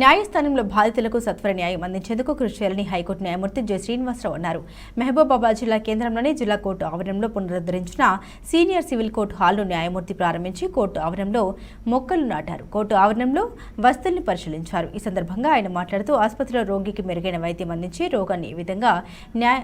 న్యాయస్థానంలో బాధితులకు సత్వర న్యాయం అందించేందుకు కృషి చేయాలని హైకోర్టు న్యాయమూర్తి జె శ్రీనివాసరావు అన్నారు. మహబూబాబాద్ జిల్లా కేంద్రంలోని జిల్లా కోర్టు ఆవరణంలో పునరుద్ధరించిన సీనియర్ సివిల్ కోర్టు హాల్ను న్యాయమూర్తి ప్రారంభించి కోర్టు ఆవరణంలో మొక్కలు నాటారు. కోర్టు ఆవరణంలో వస్తువుల్ని పరిశీలించారు. ఈ సందర్భంగా ఆయన మాట్లాడుతూ ఆసుపత్రిలో రోగికి మెరుగైన వైద్యం అందించి రోగాన్ని ఈ విధంగా న్యాయ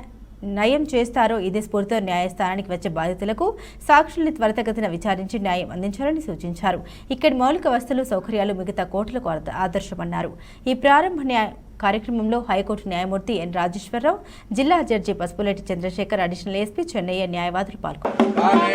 నయం చేస్తారో ఇదే స్ఫూర్తితో న్యాయస్థానానికి వచ్చే బాధితులకు సాక్షుల్ని త్వరితగతిన విచారించి న్యాయం అందించాలని సూచించారు. ఇక్కడి మౌలిక వసతులు సౌకర్యాలు మిగతా కోర్టులకు ఆదర్శమన్నారు. ఈ ప్రారంభ న్యాయ కార్యక్రమంలో హైకోర్టు న్యాయమూర్తి ఎన్. రాజేశ్వరరావు జిల్లా judge Pasupuleti Chandrashekar additional SP Chennaiah న్యాయవాదులు పాల్గొన్నారు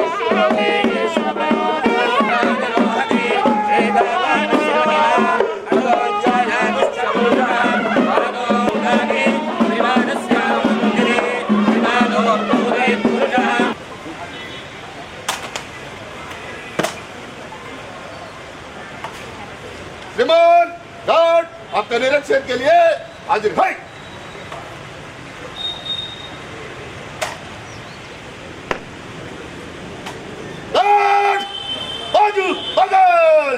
विमान गार्ड आपका निरीक्षण के लिए हाजिर है। बाजू बगल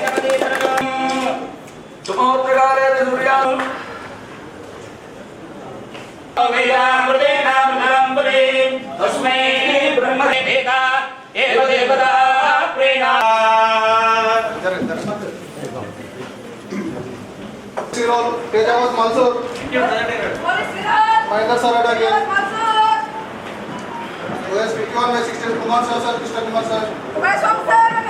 सुमुहूर्तकाले तु सूर्या तस्मै ब्रह्मणे भेदा एव देवता प्रेणा Zero, Tejavas Mansur, Mahendra Sarada again. OS 51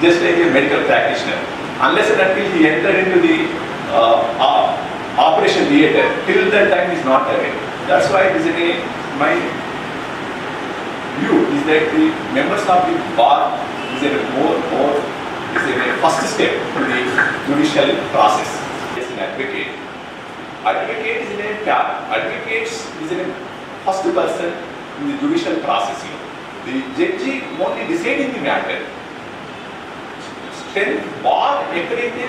just like a medical practitioner. Unless and until he entered into the uh, operation theater, till that time is not aware. That's why it is in a, my view is that the members of the bar is in a more, more is in a first step to the judicial process. Yes, an advocate. Advocate is in a cap. Advocates is in a first person in the judicial process. The judge only deciding the matter strength bar ఎక్కడైతే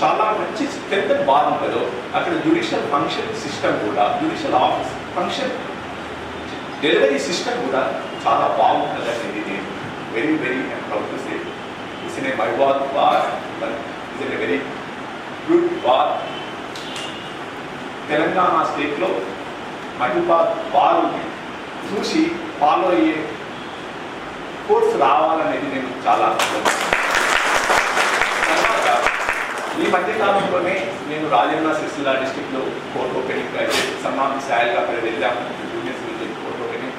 చాలా మంచి strength bar ఉంటుందో అక్కడ judicial function system కూడా judicial office function delivery system కూడా చాలా బాగుంటుంది అనేది నేను very very proud to say is in a my bar bar is in a very good bar Telangana స్టేట్లో మహిబాద్ ఉంది. చూసి ఫాలో అయ్యే కోర్స్ రావాలనేది నేను చాలా ఈ మధ్య కాలంలోనే నేను రాజన్న సిరిసిల్ల డిస్టిక్లో కోర్ట్ ఓపెనింగ్ అయితే సన్మాన్ సాయల్గా అక్కడ వెళ్ళాము జూనియర్ సివిల్ కోర్ట్ ఓపెనింగ్.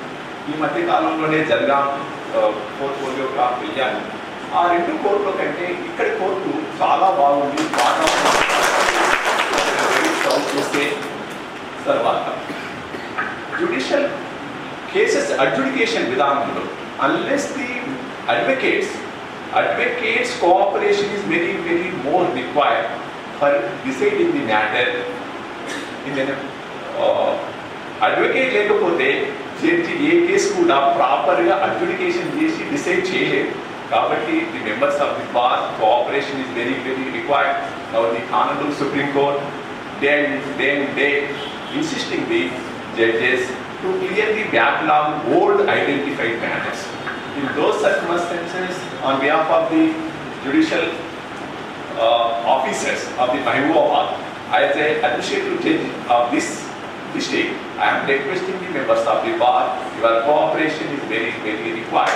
ఈ మధ్య కాలంలోనే జరగాం పోర్ట్ఫోలియోగా వెళ్ళాను ఆ రెండు కోర్టుల కంటే ఇక్కడ కోర్టు చాలా బాగుంది. బాగా సాల్వ్ చేసే తర్వాత. జ్యుడిషియల్ కేసెస్ అడ్జుడికేషన్ విధానంలో unless the advocates Advocates cooperation is very very more required for deciding the matter in advocate లేకపోతే జడ్జి ఏ కేసు కూడా ప్రాపర్గా అడ్జుడికేషన్ చేసి డిసైడ్ చేయలేదు కాబట్టి the members of the bar cooperation is very very required now the honourable supreme court day and day and day insisting the judges to clear the backlog old identified matters. in those circumstances, on behalf of the judicial uh, officers of the Mahbubabad, as a administrative judge of this mistake. I am requesting the members of the bar, your cooperation is very, very required.